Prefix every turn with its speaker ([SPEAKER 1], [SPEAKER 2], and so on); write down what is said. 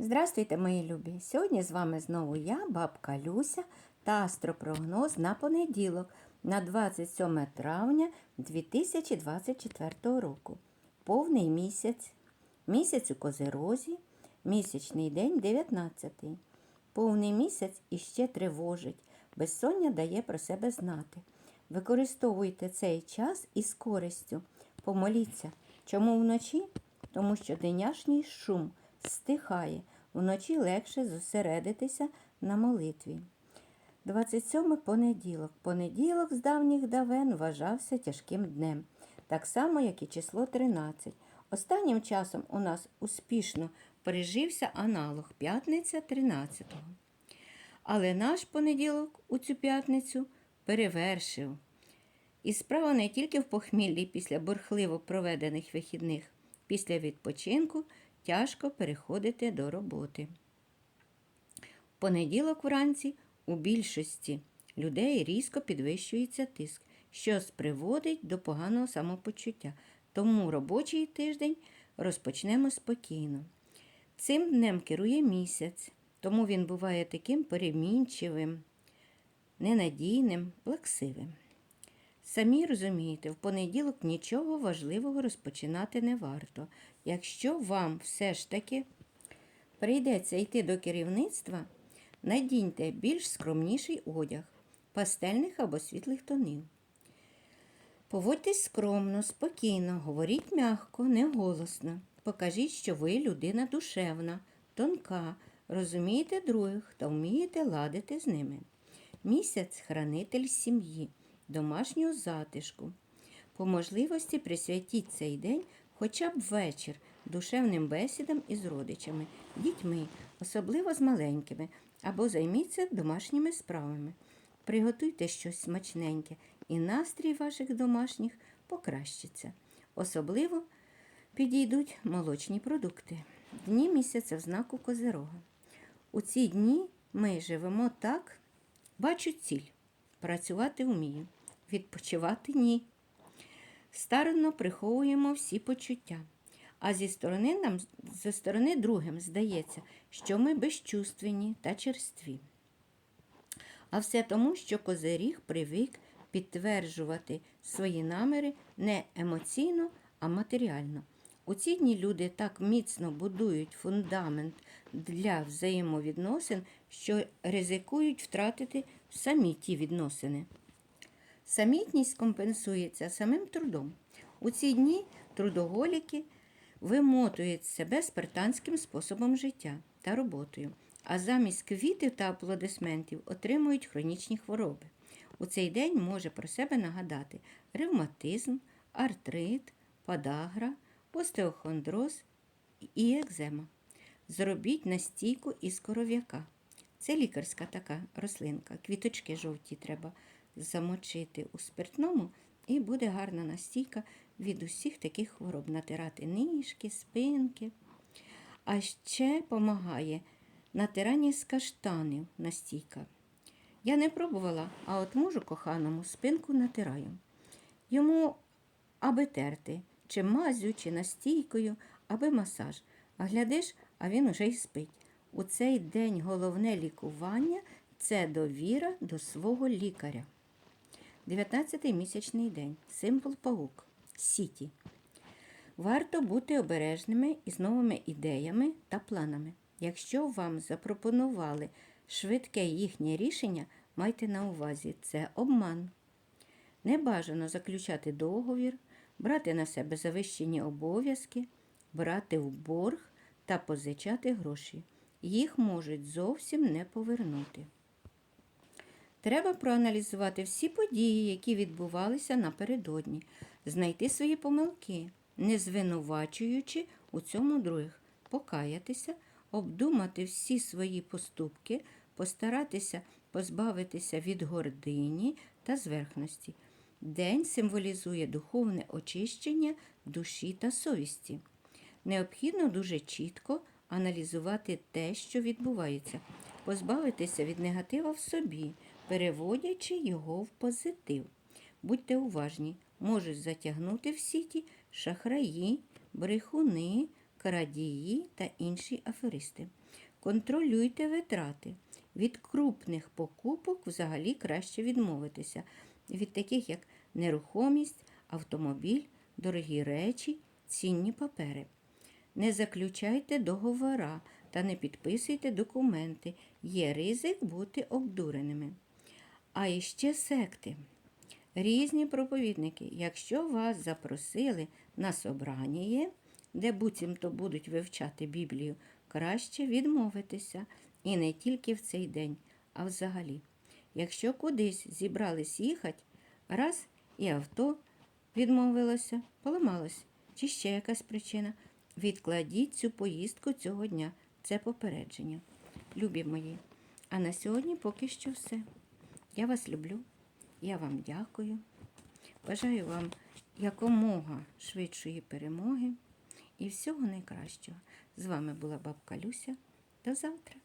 [SPEAKER 1] Здравствуйте, мої любі! Сьогодні з вами знову я, бабка Люся та астропрогноз на понеділок на 27 травня 2024 року. Повний місяць, місяць у Козерозі, місячний день 19. Повний місяць іще тривожить, безсоння дає про себе знати. Використовуйте цей час із користю. Помоліться. Чому вночі? Тому що денняшній шум стихає, вночі легше зосередитися на молитві. 27 понеділок. Понеділок з давніх давен вважався тяжким днем, так само, як і число 13. Останнім часом у нас успішно пережився аналог п'ятниця 13. Але наш понеділок у цю п'ятницю перевершив. І справа не тільки в похміллі після бурхливо проведених вихідних. Після відпочинку тяжко переходити до роботи. В понеділок вранці у більшості людей різко підвищується тиск, що приводить до поганого самопочуття. Тому робочий тиждень розпочнемо спокійно. Цим днем керує місяць, тому він буває таким перемінчивим, ненадійним, плаксивим. Самі розумієте, в понеділок нічого важливого розпочинати не варто. Якщо вам все ж таки прийдеться йти до керівництва, надіньте більш скромніший одяг, пастельних або світлих тонів. Поводьтесь скромно, спокійно, говоріть м'яко, не голосно. Покажіть, що ви людина душевна, тонка, розумієте других та вмієте ладити з ними. Місяць хранитель сім'ї домашнього затишку. По можливості присвятіть цей день хоча б вечір душевним бесідам із родичами, дітьми, особливо з маленькими, або займіться домашніми справами. Приготуйте щось смачненьке, і настрій ваших домашніх покращиться. Особливо підійдуть молочні продукти. Дні місяця в знаку Козирога. У ці дні ми живемо так, бачу ціль, працювати вмію відпочивати ні. Старанно приховуємо всі почуття. А зі сторони нам зі сторони другим здається, що ми безчувственні та черстві. А все тому, що козиріг привик підтверджувати свої наміри не емоційно, а матеріально. У ці дні люди так міцно будують фундамент для взаємовідносин, що ризикують втратити самі ті відносини. Самітність компенсується самим трудом. У ці дні трудоголіки вимотують себе спартанським способом життя та роботою, а замість квітів та аплодисментів отримують хронічні хвороби. У цей день може про себе нагадати ревматизм, артрит, подагра, остеохондроз і екзема. Зробіть настійку із коров'яка. Це лікарська така рослинка, квіточки жовті треба замочити у спиртному, і буде гарна настійка від усіх таких хвороб. Натирати ніжки, спинки. А ще допомагає натирання з каштанів настійка. Я не пробувала, а от мужу коханому спинку натираю. Йому аби терти, чи мазю, чи настійкою, аби масаж. А глядиш, а він уже й спить. У цей день головне лікування це довіра до свого лікаря. 19-й місячний день. Символ паук. Сіті. Варто бути обережними із новими ідеями та планами. Якщо вам запропонували швидке їхнє рішення, майте на увазі це обман. Не бажано заключати договір, брати на себе завищені обов'язки, брати в борг та позичати гроші. Їх можуть зовсім не повернути. Треба проаналізувати всі події, які відбувалися напередодні, знайти свої помилки, не звинувачуючи у цьому других, покаятися, обдумати всі свої поступки, постаратися позбавитися від гордині та зверхності. День символізує духовне очищення душі та совісті. Необхідно дуже чітко аналізувати те, що відбувається, позбавитися від негатива в собі переводячи його в позитив. Будьте уважні, можуть затягнути в сіті шахраї, брехуни, крадії та інші аферисти. Контролюйте витрати. Від крупних покупок взагалі краще відмовитися. Від таких, як нерухомість, автомобіль, дорогі речі, цінні папери. Не заключайте договора та не підписуйте документи. Є ризик бути обдуреними. А іще секти. Різні проповідники, якщо вас запросили на собрання, де буцімто будуть вивчати Біблію, краще відмовитися і не тільки в цей день, а взагалі. Якщо кудись зібрались їхати, раз і авто відмовилося, поламалось, чи ще якась причина, відкладіть цю поїздку цього дня. Це попередження. Любі мої. А на сьогодні поки що все. Я вас люблю. Я вам дякую. Бажаю вам якомога швидшої перемоги і всього найкращого. З вами була бабка Люся. До завтра.